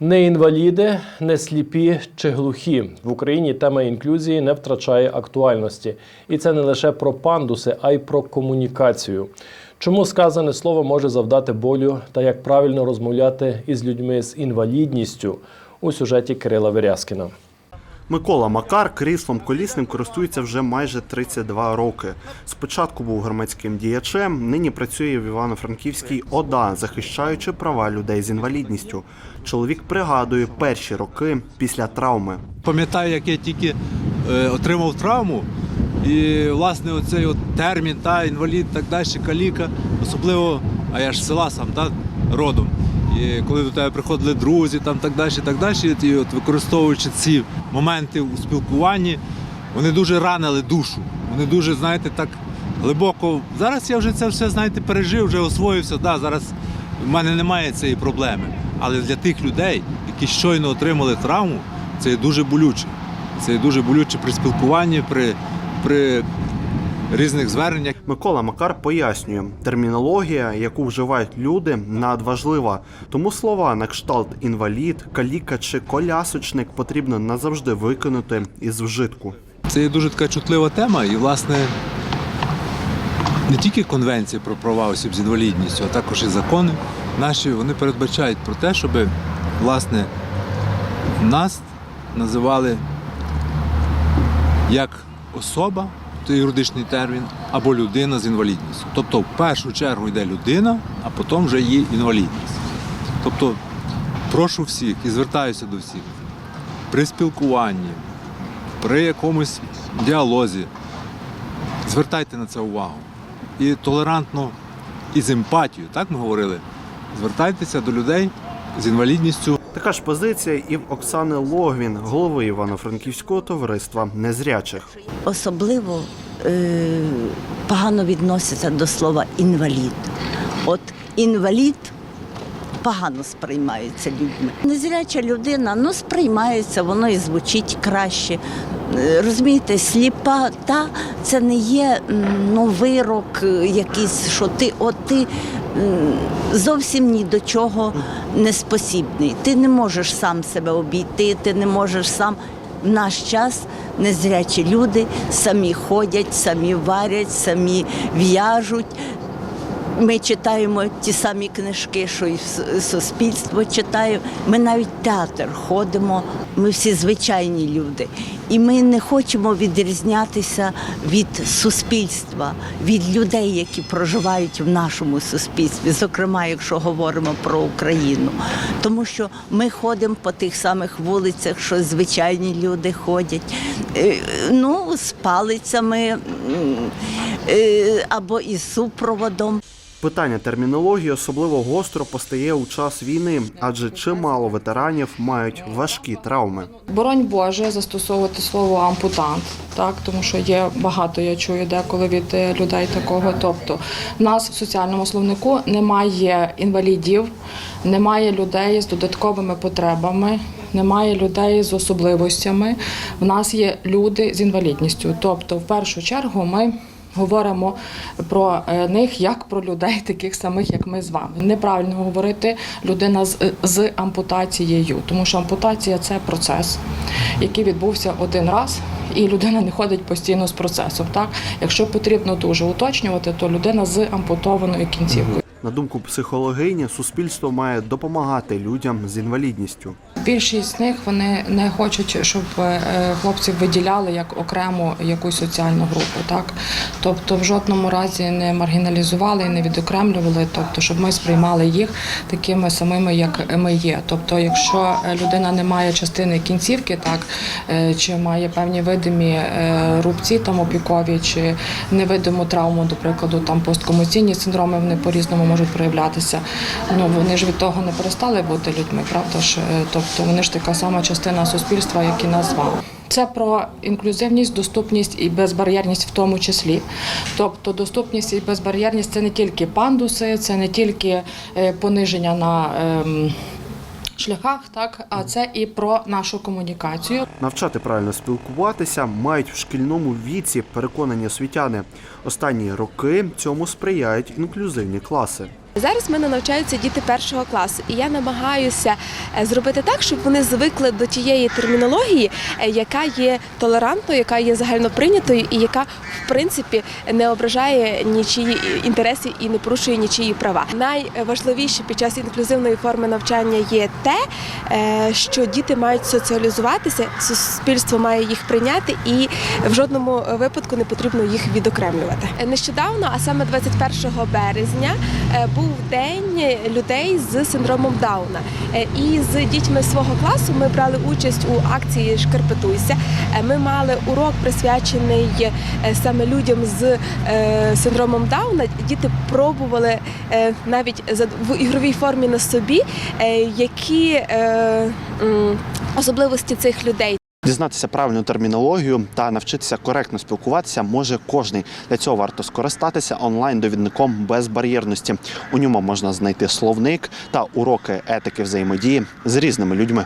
Не інваліди, не сліпі чи глухі в Україні тема інклюзії не втрачає актуальності, і це не лише про пандуси, а й про комунікацію. Чому сказане слово може завдати болю та як правильно розмовляти із людьми з інвалідністю у сюжеті Кирила Верязкіна. Микола Макар кріслом колісним користується вже майже 32 роки. Спочатку був громадським діячем, нині працює в Івано-Франківській ОДА, захищаючи права людей з інвалідністю. Чоловік пригадує перші роки після травми. Пам'ятаю, як я тільки е, отримав травму, і власне оцей от термін, та інвалід, так далі, каліка, особливо, а я ж села сам, та, родом. І коли до тебе приходили друзі, там так далі, так далі, і от використовуючи ці моменти у спілкуванні, вони дуже ранили душу. Вони дуже, знаєте, так глибоко. Зараз я вже це все, знаєте, пережив, вже освоївся. Да, зараз в мене немає цієї проблеми. Але для тих людей, які щойно отримали травму, це дуже болюче. Це дуже болюче при спілкуванні, при, при різних зверненнях. Микола Макар пояснює, термінологія, яку вживають люди, надважлива. Тому слова на кшталт інвалід, каліка чи колясочник потрібно назавжди викинути із вжитку. Це є дуже така чутлива тема, і, власне, не тільки конвенція про права осіб з інвалідністю, а також і закони наші вони передбачають про те, щоб власне нас називали як особа, юридичний термін, або людина з інвалідністю. Тобто, в першу чергу йде людина, а потім вже її інвалідність. Тобто, прошу всіх і звертаюся до всіх при спілкуванні, при якомусь діалозі. Звертайте на це увагу. І толерантно, і з емпатією, так ми говорили. Звертайтеся до людей з інвалідністю. Така ж позиція і в Оксани Логвін, голови Івано-Франківського товариства незрячих. особливо е, погано відносяться до слова інвалід. От інвалід погано сприймається людьми. Незряча людина ну, сприймається, воно і звучить краще. Е, Розумієте, сліпа та це не є ну, вирок е, якийсь, що ти от ти зовсім ні до чого не спосібний. Ти не можеш сам себе обійти, ти не можеш сам. В наш час незрячі люди самі ходять, самі варять, самі в'яжуть. Ми читаємо ті самі книжки, що і суспільство читає. Ми навіть театр ходимо. Ми всі звичайні люди. І ми не хочемо відрізнятися від суспільства, від людей, які проживають в нашому суспільстві, зокрема, якщо говоримо про Україну. Тому що ми ходимо по тих самих вулицях, що звичайні люди ходять. Е, Ну, з палицями е, або із супроводом. Питання термінології особливо гостро постає у час війни, адже чимало ветеранів мають важкі травми. Боронь Боже застосовувати слово ампутант, так тому що є багато, я чую деколи від е, людей такого. Тобто, в нас в соціальному словнику немає інвалідів, немає людей з додатковими потребами, немає людей з особливостями. В нас є люди з інвалідністю. Тобто, в першу чергу, ми. Говоримо про е, них як про людей, таких самих, як ми з вами. Неправильно говорити людина з, з ампутацією, тому що ампутація це процес, який відбувся один раз, і людина не ходить постійно з процесом. Так, якщо потрібно дуже уточнювати, то людина з ампутованою кінцівкою. На думку психологині, суспільство має допомагати людям з інвалідністю. Більшість з них вони не хочуть, щоб е, хлопців виділяли як окрему якусь соціальну групу, так тобто в жодному разі не маргіналізували і не відокремлювали, тобто, щоб ми сприймали їх такими самими, як ми є. Тобто, якщо людина не має частини кінцівки, так е, чи має певні видимі е, рубці там опікові, чи невидиму травму, до прикладу, там посткомоційні синдроми, вони по-різному можуть проявлятися. Ну вони ж від того не перестали бути людьми, правда ж? Е, Тобто вони ж така сама частина суспільства, як і нас. Це про інклюзивність, доступність і безбар'єрність в тому числі. Тобто доступність і безбар'єрність це не тільки пандуси, це не тільки е, пониження на ем, шляхах, так а це і про нашу комунікацію. Навчати правильно спілкуватися мають в шкільному віці, переконані освітяни. Останні роки цьому сприяють інклюзивні класи. Зараз в мене навчаються діти першого класу, і я намагаюся е, зробити так, щоб вони звикли до тієї термінології, е, яка є толерантною, яка є загальноприйнятою і яка в принципі не ображає нічиї інтереси і не порушує нічиї права. Найважливіше під час інклюзивної форми навчання є те, е, що діти мають соціалізуватися, суспільство має їх прийняти, і в жодному випадку не потрібно їх відокремлювати. Нещодавно, а саме 21 березня, е, був день людей з синдромом Дауна. Е, І з дітьми свого класу ми брали участь у акції Шкарпетуйся. Е, Ми мали урок присвячений е, саме людям з синдромом Дауна. Діти пробували навіть в ігровій формі на собі, які особливості цих людей. Дізнатися правильну термінологію та навчитися коректно спілкуватися може кожний. Для цього варто скористатися онлайн-довідником безбар'єрності. У ньому можна знайти словник та уроки етики взаємодії з різними людьми.